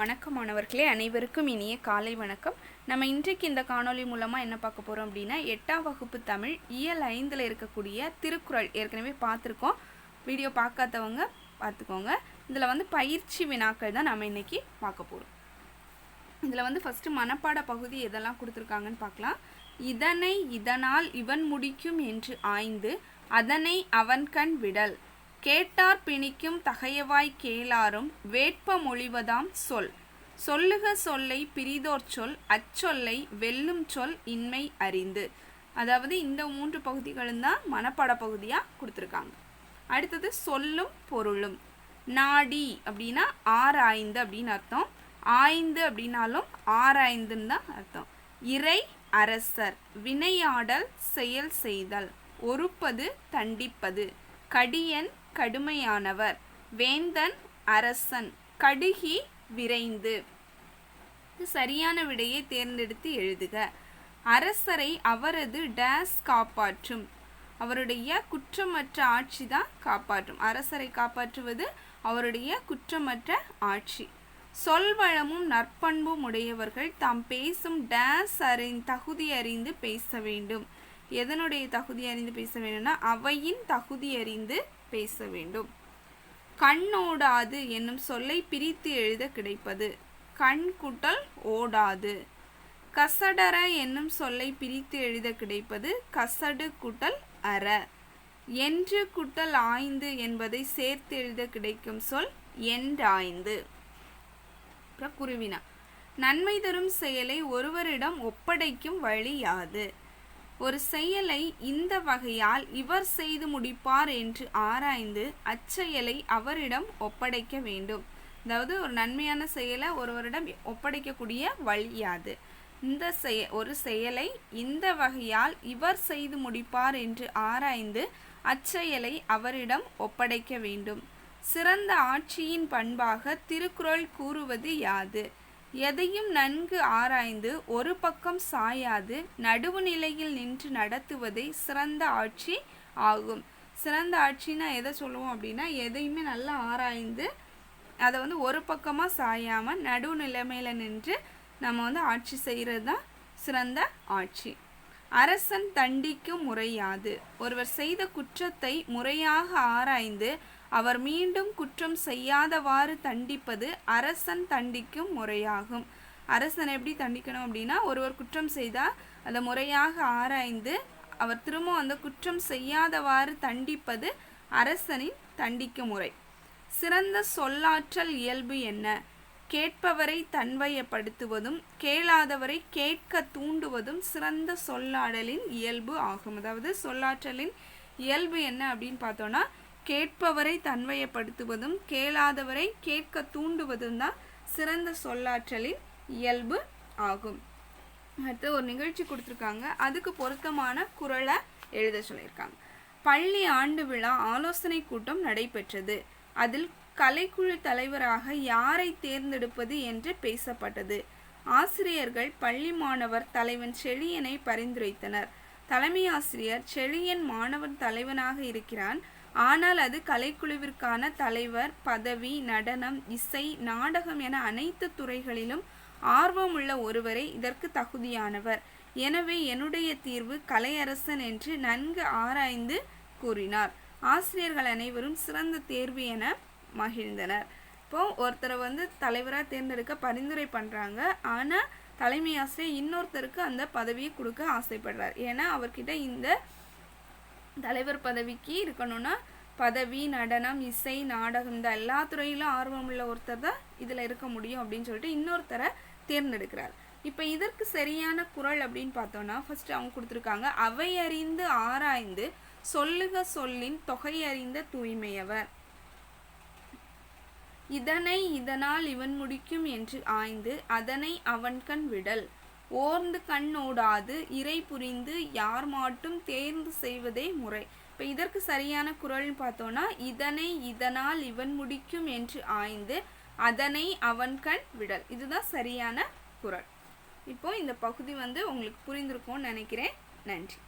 வணக்கம் மாணவர்களே அனைவருக்கும் இனிய காலை வணக்கம். நம்ம இன்றைக்கு இந்த காணொளி மூலமாக என்ன பார்க்க போகிறோம் அப்படின்னா எட்டாம் வகுப்பு தமிழ் இயல் ஐந்தில் இருக்கக்கூடிய திருக்குறள் ஏற்கனவே பார்த்துருக்கோம். வீடியோ பார்க்காதவங்க பார்த்துக்கோங்க. இதில் வந்து பயிற்சி வினாக்கள் தான் நம்ம இன்றைக்கி பார்க்க போகிறோம் இதில் வந்து ஃபஸ்ட்டு மனப்பாட பகுதி எதெல்லாம் கொடுத்துருக்காங்கன்னு பார்க்கலாம். இதனை இதனால் இவன் முடிக்கும் என்று ஆய்ந்து அதனை அவன் கண் விடல். கேட்டார் பிணிக்கும் தகையவாய் கேளாரும் வேட்ப மொழிவதாம் சொல். சொல்லுக சொல்லை பிரிதோர் சொல் அச்சொல்லை வெல்லும் சொல் இன்மை அறிந்து. அதாவது இந்த மூன்று பகுதிகளும் தான் மனப்பாட பகுதியாக கொடுத்துருக்காங்க. அடுத்தது சொல்லும் பொருளும். நாடி அப்படின்னா ஆராய்ந்து அப்படின்னு அர்த்தம். ஆய்ந்து அப்படின்னாலும் ஆராய்ந்துன்னு தான் அர்த்தம். இறை அரசர் வினையாடல் செயல் செய்தல். ஒருப்பது தண்டிப்பது. கடியன் கடுமையானவர் வேந்தன் அரசன் கடுகி விரைந்து. சரியான விடையை தேர்ந்தெடுத்து எழுதுக. அரசரை அவரது டேஸ் காப்பாற்றும். அவருடைய குற்றமற்ற ஆட்சி தான் காப்பாற்றும். அரசரை காப்பாற்றுவது அவருடைய குற்றமற்ற ஆட்சி. சொல்வளமும் நற்பண்பும் உடையவர்கள் தாம் பேசும் டேஸ் அறி தகுதி அறிந்து பேச வேண்டும். எதனுடைய தகுதி அறிந்து பேச வேண்டும்னா அவையின் தகுதி அறிந்து பேச வேண்டும். கண்ணோடாது என்னும் சொல்லை பிரித்து எழுத கிடைப்பது. கண் குட்டல் ஓடாது. கசடர என்னும் சொல்லை பிரித்து எழுத கிடைப்பது கசடு குட்டல் அற. என்று குட்டல் ஆய்ந்து என்பதை சேர்த்து எழுத கிடைக்கும் சொல் என்றாய்ந்து. அப்புறம் குருவினா. நன்மை தரும் செயலை ஒருவரிடம் ஒப்படைக்கும் வழி யாது? ஒரு செயலை இந்த வகையால் இவர் செய்து முடிப்பார் என்று ஆராய்ந்து அச்செயலை அவரிடம் ஒப்படைக்க வேண்டும். அதாவது ஒரு நன்மையான செயலை ஒருவரிடம் ஒப்படைக்கக்கூடிய வழி யாது. இந்த செய ஒரு செயலை இந்த வகையால் இவர் செய்து முடிப்பார் என்று ஆராய்ந்து அச்செயலை அவரிடம் ஒப்படைக்க வேண்டும். சிறந்த ஆட்சியின் பண்பாக திருக்குறள் கூறுவது யாது? எதையும் நன்கு ஆராய்ந்து ஒரு பக்கம் சாயாது நடுவு நிலையில் நின்று நடத்துவதே சிறந்த ஆட்சி ஆகும். சிறந்த ஆட்சின்னா எதை சொல்லுவோம் அப்படின்னா எதையுமே நல்லா ஆராய்ந்து அதை வந்து ஒரு பக்கமாக சாயாமல் நடுவு நிலைமையில் நின்று நம்ம வந்து ஆட்சி செய்கிறது தான் சிறந்த ஆட்சி. அரசன் தண்டிக்கும் முறையாது. ஒருவர் செய்த குற்றத்தை முறையாக ஆராய்ந்து அவர் மீண்டும் குற்றம் செய்யாதவாறு தண்டிப்பது அரசன் தண்டிக்கும் முறையாகும். அரசன் எப்படி தண்டிக்கணும் அப்படின்னா ஒருவர் குற்றம் செய்தால் அதை முறையாக ஆராய்ந்து அவர் திரும்ப அந்த குற்றம் செய்யாதவாறு தண்டிப்பது அரசனின் தண்டிக்கும் முறை. சிறந்த சொல்லாற்றல் இயல்பு என்ன? கேட்பவரை தன்வயப்படுத்துவதும் கேளாதவரை கேட்க தூண்டுவதும் சிறந்த சொல்லாடலின் இயல்பு ஆகும். அதாவது சொல்லாற்றலின் இயல்பு என்ன அப்படின்னு பார்த்தோன்னா கேட்பவரை தன்மையப்படுத்துவதும் கேளாதவரை கேட்க தூண்டுவதும் தான் சிறந்த சொல்லாற்றலின் இயல்பு ஆகும். அடுத்து ஒரு நிகழ்ச்சி கொடுத்துருக்காங்க. அதுக்கு பொருத்தமான குரலை எழுத சொல்லியிருக்காங்க. பள்ளி ஆண்டு விழா ஆலோசனை கூட்டம் நடைபெற்றது. அதில் கலைக்குழு தலைவராக யாரை தேர்ந்தெடுப்பது என்று பேசப்பட்டது. ஆசிரியர்கள் பள்ளி மாணவர் தலைவன் செழியனை பரிந்துரைத்தனர். தலைமை ஆசிரியர் செழியன் மாணவன் தலைவனாக இருக்கிறான். ஆனால் அது கலைக்குழுவிற்கான தலைவர் பதவி நடனம் இசை நாடகம் என அனைத்து துறைகளிலும் ஆர்வமுள்ள ஒருவரே இதற்கு தகுதியானவர். எனவே என்னுடைய தீர்வு கலையரசன் என்று நன்கு ஆராய்ந்து கூறினார். ஆசிரியர்கள் அனைவரும் சிறந்த தேர்வு என மகிழ்ந்தனர். இப்போ ஒருத்தரை வந்து தலைவராக தேர்ந்தெடுக்க பரிந்துரை பண்ணுறாங்க ஆனால் தலைமை ஆசிரியர் இன்னொருத்தருக்கு அந்த பதவியை கொடுக்க ஆசைப்படுறார். ஏன்னா அவர்கிட்ட இந்த தலைவர் பதவிக்கு இருக்கணும்னா பதவி நடனம் இசை நாடகம் இந்த எல்லா துறையிலும் ஆர்வம் உள்ள ஒருத்தர் தான் இதில் இருக்க முடியும் அப்படின்னு சொல்லிட்டு இன்னொருத்தரை தேர்ந்தெடுக்கிறார். இப்போ இதற்கு சரியான குரல் அப்படின்னு பார்த்தோன்னா ஃபர்ஸ்ட் அவங்க கொடுத்துருக்காங்க அவை அறிந்து ஆராய்ந்து சொல்லுக சொல்லின் தொகை அறிந்த தூய்மையவர். இதனை இதனால் இவன் முடிக்கும் என்று ஆய்ந்து அதனை அவன்கண் விடல். ஓர்ந்து கண்ணோடாது இறை புரிந்து யார் மாட்டும் தேர்ந்து செய்வதே முறை. இப்போ இதற்கு சரியான குரல்னு பார்த்தோன்னா இதனை இதனால் இவன் முடிக்கும் என்று ஆய்ந்து அதனை அவன் கண் விடல். இதுதான் சரியான குரல் இப்போ இந்த பகுதி வந்து உங்களுக்கு புரிந்திருக்கும்னு நினைக்கிறேன். நன்றி.